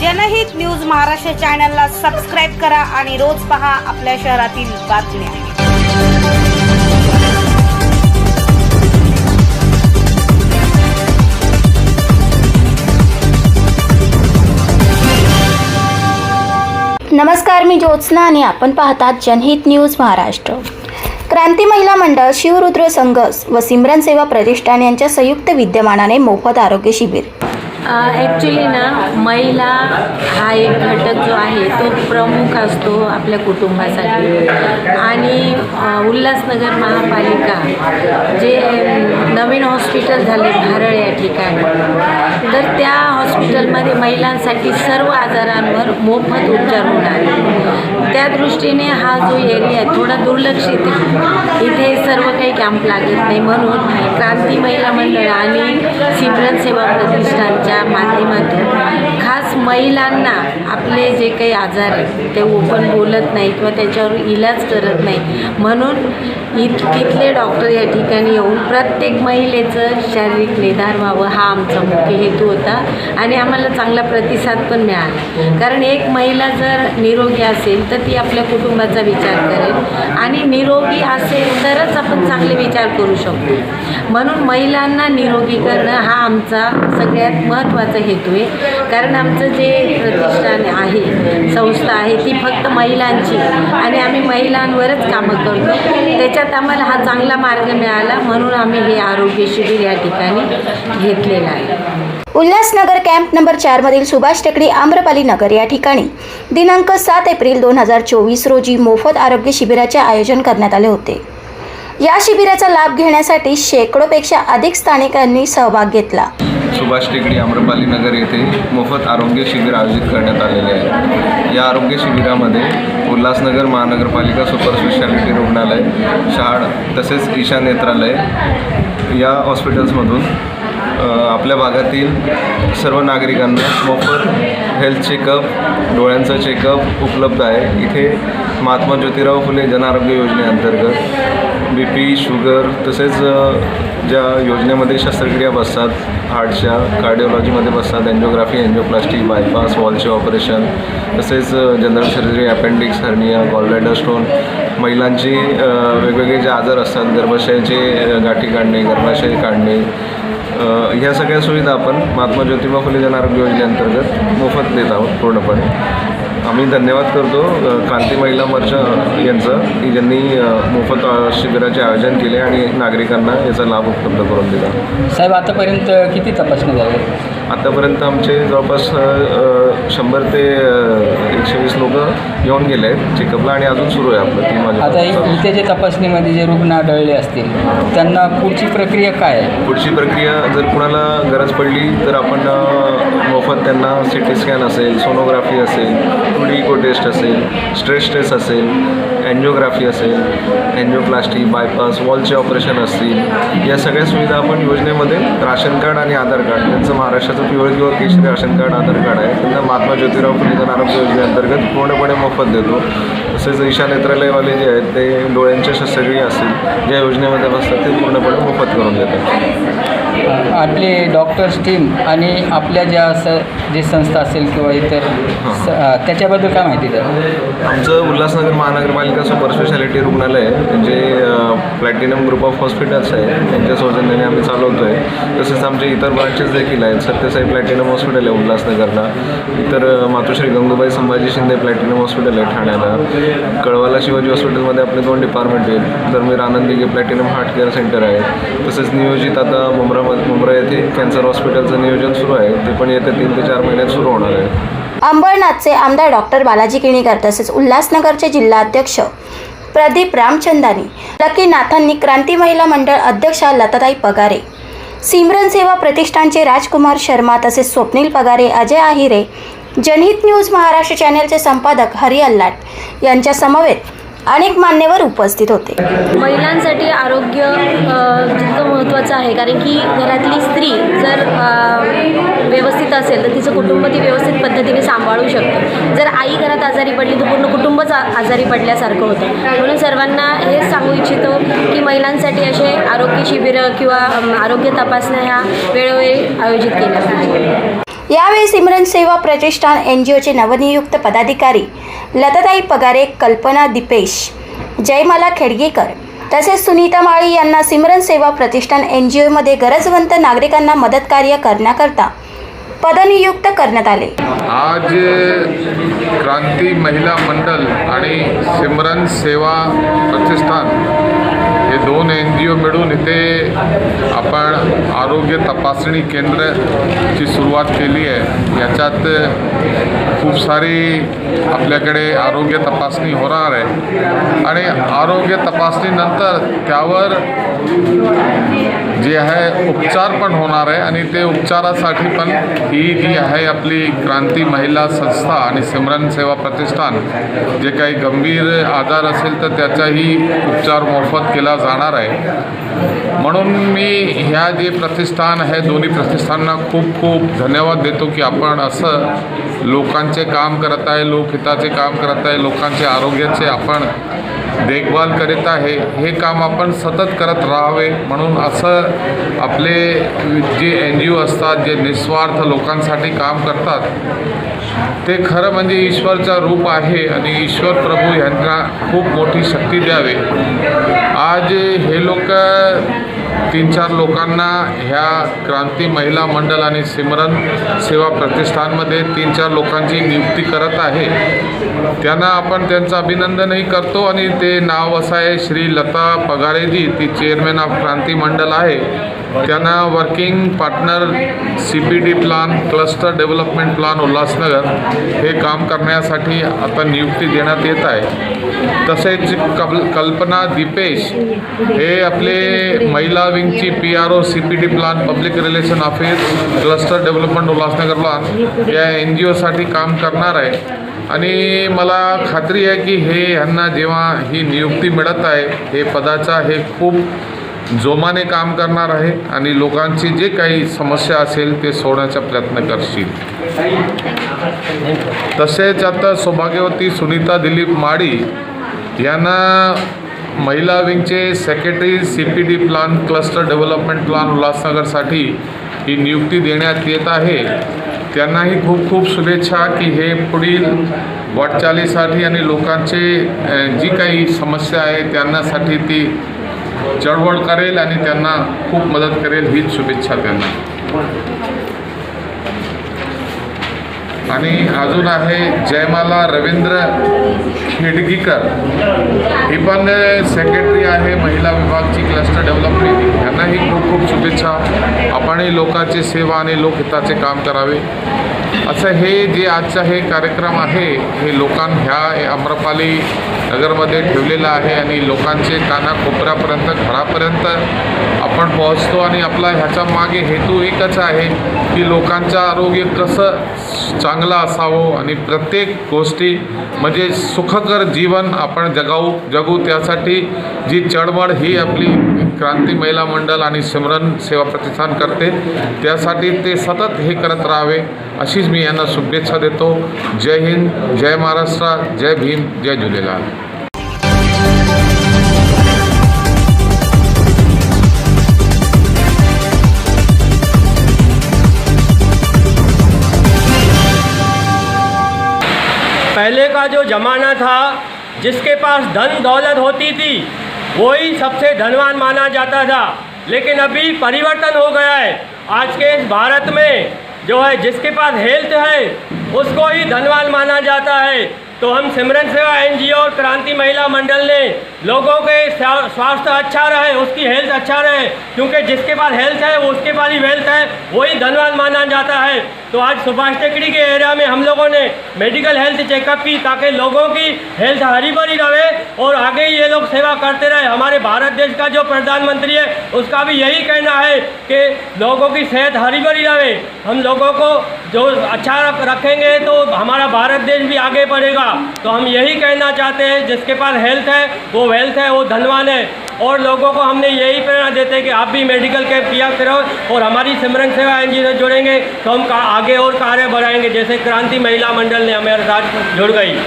जनहित न्यूज महाराष्ट्र चॅनलला सबस्क्राईब करा आणि रोज पहा आपल्या शहरातील बातम्या. नमस्कार मी ज्योत्स्ना आणि आपण पाहतात जनहित न्यूज महाराष्ट्र. क्रांती महिला मंडळ शिवरुद्र संघ व सिमरन सेवा प्रतिष्ठान यांच्या संयुक्त विद्यमानाने मोफत आरोग्य शिबिर. ॲक्च्युली ना महिला हा एक घटक जो आहे तो प्रमुख असतो आपल्या कुटुंबासाठी. आणि उल्हासनगर महापालिका हॉस्पिटल झाले भारळ या ठिकाणी. तर त्या हॉस्पिटलमध्ये महिलांसाठी सर्व आजारांवर मोफत उपचार होणार त्या दृष्टीने हा जो एरिया आहे थोडा दुर्लक्षित आहे. इथे सर्व काही कॅम्प लागत नाही म्हणून क्रांती महिला मंडळ आणि सिमरन सेवा प्रतिष्ठानच्या माध्यमातून खास महिलांना आपले जे काही आजार आहेत ते ओपन बोलत नाही किंवा त्याच्यावर इलाज करत नाही. म्हणून इत तिथले डॉक्टर या ठिकाणी येऊन प्रत्येक महिलेचं शारीरिक निदान व्हावं हा आमचा मुख्य हेतू होता आणि आम्हाला चांगला प्रतिसाद पण मिळाला. कारण एक महिला जर निरोगी असेल तर ती आपल्या कुटुंबाचा विचार करेल आणि निरोगी असेल तरच आपण चांगले विचार करू शकतो. म्हणून महिलांना निरोगी करणं हा आमचा सगळ्यात महत्त्वाचा हेतू आहे. कारण आमचं जे प्रतिष्ठान आहे संस्था आहे ती फक्त महिलांची आणि आम्ही महिलांवरच कामं करतो. त्याच्या त्याच्यात आम्हाला हा चांगला मार्ग मिळाला म्हणून आम्ही हे आरोग्य शिबिर या ठिकाणी घेतलेलं आहे. उल्हासनगर कॅम्प नंबर चारमधील सुभाष टेकडी आम्रपाली नगर या ठिकाणी दिनांक सात एप्रिल दोन हजार चोवीस रोजी मोफत आरोग्य शिबिराचे आयोजन करण्यात आले होते. या शिबिराचा लाभ घेण्यासाठी शेकडोपेक्षा अधिक स्थानिकांनी सहभाग घेतला. सुभाष टेकडी आम्रपाली नगर येथे मोफत आरोग्य शिबिर आयोजित करण्यात आलेले आहे. या आरोग्य शिबिरामध्ये उल्हासनगर महानगरपालिका सुपर स्पेशालिटी रुग्णालय शहाड तसेच ईशा नेत्रालय या हॉस्पिटल्समधून आपल्या भागातील सर्व नागरिकांना मोफत हेल्थ चेकअप डोळ्यांचं चेकअप उपलब्ध आहे. इथे महात्मा ज्योतिराव फुले जनआरोग्य योजनेअंतर्गत बी पी शुगर तसेच ज्या योजनेमध्ये शस्त्रक्रिया बसतात हार्टच्या कार्डिओलॉजीमध्ये बसतात एन्जिओग्राफी एन्जिओप्लास्टी बायपास वॉलचे ऑपरेशन तसेच general surgery appendix hernia gallbladder stone महिलांची वेगवेगळे जे आजार असतात गर्भाशयाचे गाठी काढणे गर्भाशय काढणे ह्या सगळ्या सुविधा आपण महात्मा ज्योतिबा फुले जन आरोग्य योजनेअंतर्गत मोफत देत आहोत पूर्णपणे. आम्ही धन्यवाद करतो क्रांती महिला मोर्चा यांचं की ज्यांनी मोफत शिबिराचे आयोजन केले आणि नागरिकांना याचा लाभ उपलब्ध करून दिला. साहेब आतापर्यंत किती तपासणी झाली आतापर्यंत आमचे जवळपास शंभर ते एकशे वीस लोक येऊन गेले आहेत चेकअपला आणि अजून सुरू आहे आपलं तीन आता माझ्या इथे जे तपासणीमध्ये जे रुग्ण आढळले असतील त्यांना पुढची प्रक्रिया काय आहे? पुढची प्रक्रिया जर कुणाला गरज पडली तर आपण अ, त्यांना सी टी स्कॅन असेल सोनोग्राफी असेल टू डी इको टेस्ट असेल स्ट्रेस टेस्ट असेल एन्जिओग्राफी असेल एन्जिओप्लास्टी बायपास वॉलचे ऑपरेशन असतील या सगळ्या सुविधा आपण योजनेमध्ये राशन कार्ड आणि आधार कार्ड त्यांचं महाराष्ट्राचं पिवळ किंवा केशरी राशन कार्ड आधार कार्ड आहे. त्यांना महात्मा ज्योतिराव फुले जन आरोग्य योजनेअंतर्गत पूर्णपणे मोफत देतो. तसेच ईशा नेत्रालयवाले जे आहेत ते डोळ्यांच्या शस्त्रक्रिया असतील ज्या योजनेमध्ये बसतात ते पूर्णपणे मोफत करून देतात. आपले डॉक्टर्स टीम आणि आपल्या ज्या स जे संस्था असेल किंवा इतर स- त्याच्याबद्दल काय माहिती द्या आमचं उल्हासनगर महानगरपालिका सुपर स्पेशालिटी रुग्णालय जे प्लॅटिनम ग्रुप ऑफ हॉस्पिटल्स आहे. त्यांच्या सौजन्याने आम्ही चालवतो आहे तसेच आमचे इतर ब्रांचेस देखील आहेत. सत्यसाई प्लॅटिनम हॉस्पिटल आहे उल्हासनगरला. इतर मातोश्री गंगूबाई संभाजी शिंदे प्लॅटिनम हॉस्पिटल आहे ठाण्याला. कळवाला शिवाजी हॉस्पिटलमध्ये आपले दोन डिपार्टमेंट आहेत. धर्मीर आनंदी प्लॅटिनम हार्ट केअर सेंटर आहे. तसेच नियोजित आता मुंब्रामध्ये मुंब्रा येथे कॅन्सर हॉस्पिटलचं नियोजन सुरू आहे. ते पण येत्या तीन ते चार महिन्यात सुरू होणार आहे. अंबरनाथचे आमदार डॉक्टर बालाजी किणीकर तसेच उल्हासनगरचे जिल्हाध्यक्ष प्रदीप रामचंदानी लकी नाथांनी क्रांती महिला मंडळ अध्यक्षा लताताई पगारे सिमरन सेवा प्रतिष्ठानचे राजकुमार शर्मा तसेच स्वप्नील पगारे अजय आहिरे जनहित न्यूज महाराष्ट्र चॅनेलचे संपादक हरी अल्लाट यांच्या समवेत अनेक मान्यवर उपस्थित होते. महिलांसाठी आरोग्य जितकं महत्त्वाचं आहे कारण की घरातली स्त्री जर व्यवस्थित असेल तर तिचं कुटुंब ती व्यवस्थित पद्धतीने सांभाळू शकते. जर आई घरात आजारी पडली तर पूर्ण कुटुंबच आजारी पडल्यासारखं होतं. म्हणून सर्वांना हेच सांगू इच्छितो की महिलांसाठी असे आरोग्य शिबिरं किंवा आरोग्य तपासण्या ह्या वेळोवेळी आयोजित केल्या पाहिजे यावेळी सिमरन सेवा प्रतिष्ठान एन जी ओचे नवनियुक्त पदाधिकारी लताताई पगारे कल्पना दिपेश जयमाला खेडगेकर तसेच सुनीता माळी यांना सिमरन सेवा प्रतिष्ठान एन जी ओमध्ये गरजवंत नागरिकांना मदत कार्य करण्याकरता पदनियुक्त करण्यात आले. आज क्रांती महिला मंडल आणि सिमरन सेवा प्रतिष्ठान हे दोन एन जी ओ मिळून इथे आपण आरोग्य तपासणी केंद्राची सुरुवात केली आहे. याच्यात खूप सारी आपल्याकडे आरोग्य तपासणी होणार आहे. आणि आरोग्य तपासणीनंतर त्यावर जे आहे उपचार पण होणार आहे आणि ते उपचारासाठी पण ही जी आहे आपली क्रांती महिला संस्था आणि सिमरन सेवा प्रतिष्ठान जे काही गंभीर आजार असेल तर त्याचाही उपचार मोफत केला जाणार आहे. म्हणून मी ह्या जे प्रतिष्ठान आहे दोन्ही प्रतिष्ठानांना खूप खूप धन्यवाद देतो की आपण असं लोकांचे काम करत आहे लोकहिताचे काम करत आहे लोकांचे आरोग्याचे आपण देखभाल करीत आहे. हे काम आपण सतत करत राहावे. म्हणून असं आपले जे एन जी ओ असतात जे निस्वार्थ लोकांसाठी काम करतात ते खरं म्हणजे ईश्वरचं रूप आहे आणि ईश्वर प्रभू यांना खूप मोठी शक्ती द्यावे. आज हे लोक तीन चार लोकांना ह्या क्रांती महिला मंडळ आणि सिमरन सेवा प्रतिष्ठानमध्ये तीन चार लोकांची नियुक्ती करत आहे. त्यांना आपण त्यांचं अभिनंदनही करतो आणि ते नाव असं आहे श्री लता पगारेजी ती चेअरमॅन ऑफ क्रांती मंडळ आहे. त्यांना working partner C P D plan cluster development plan Ulhasnagar हे काम करण्यासाठी आता नियुक्ती देण्यात येत आहे. तसेच कल कल्पना दीपेश हे आपले महिला विंगची P R O C P D plan public relation office cluster development Ulhasnagar plan या एन जी ओसाठी काम करणार आहे. आणि मला खात्री आहे की हे यांना जेव्हा ही नियुक्ती मिळत आहे हे पदाचा हे खूप जोमाने काम करणार आहे आणि लोकांची जे काही समस्या असेल ते सोडण्याचा प्रयत्न करशील. तसेच आता सौभाग्यवती सुनीता दिलीप माडी यांना महिला विंगचे secretary C P D plan cluster development plan उल्हासनगरसाठी ही नियुक्ती देण्यात येत आहे. त्यांनाही खूप खूप शुभेच्छा की हे पुढील वाटचालीसाठी आणि लोकांचे जी काही समस्या आहे त्यांनासाठी ती चळवळ करेल आणि त्यांना खूप मदत करेल हीच शुभेच्छा त्यांना. आणि अजून आहे जयमाला रवींद्र खेडगीकर. ही पण सेक्रेटरी आहे महिला विभागची क्लस्टर डेव्हलपमेंट यांनाही खूप खूप शुभेच्छा. आपणही लोकांची सेवा आणि लोकहिताचे काम करावे. असं हे जे आजचा हे कार्यक्रम आहे हे लोकां ह्या आम्रपाली नगरमध्ये ठेवलेलं आहे आणि लोकांचे कानाकोपऱ्यापर्यंत घरापर्यंत आपण पोहोचतो आणि आपला ह्याच्या मागे हेतू एकच आहे की लोकांचं आरोग्य कसं चांगलं असावं आणि प्रत्येक गोष्टी म्हणजे सुखकर जीवन आपण जगाऊ जगू त्यासाठी जी चळवळ ही आपली क्रांती महिला मंडळ आणि सिमरन सेवा प्रतिष्ठान करते. त्यासाठी ते सतत हे करत राहावे अशीच मी यांना शुभेच्छा देतो. जय हिंद जय महाराष्ट्र जय भीम जय झूलेलाल पहले का जो ज़माना था जिसके पास धन दौलत होती थी वही सबसे धनवान माना जाता था। लेकिन अभी परिवर्तन हो गया है। आज के इस भारत में जो है, जिसके पास हेल्थ है, उसको ही धनवान माना जाता है। तो हम सिमरन सेवा एनजीओ और क्रांति महिला मंडल ने लोगों के स्वास्थ्य अच्छा रहे, उसकी हेल्थ अच्छा रहे, क्योंकि जिसके पास हेल्थ है उसके पास ही वेल्थ है, वही धनवान माना जाता है। तो आज सुभाष टेकड़ी के एरिया में हम लोगों ने मेडिकल हेल्थ चेकअप की, ताकि लोगों की हेल्थ हरी भरी रहे और आगे ये लोग सेवा करते रहे। हमारे भारत देश का जो प्रधानमंत्री है, उसका भी यही कहना है कि लोगों की सेहत हरी भरी रहे। हम लोगों को जो अच्छा रखेंगे तो हमारा भारत देश भी आगे बढ़ेगा। तो हम यही कहना चाहते हैं, जिसके पास हेल्थ है, वो वेल्थ है, वो धनवान है। और लोगों को हमने यही प्रेरणा देते हैं कि आप भी मेडिकल कैंप किया करो और हमारी सिमरन सेवा एन से जुड़ेंगे तो हम आगे और कार्य बढ़ाएँगे। जैसे क्रांति महिला मंडल ने हमारे साथ जुड़ गई।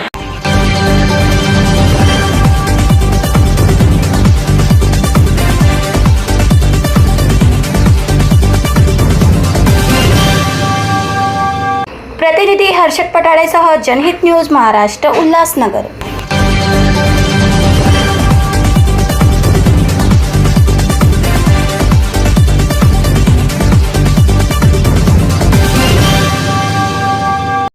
प्रतिनिधी हर्षद पटाळेसह जनहित न्यूज़ महाराष्ट्र उल्हासनगर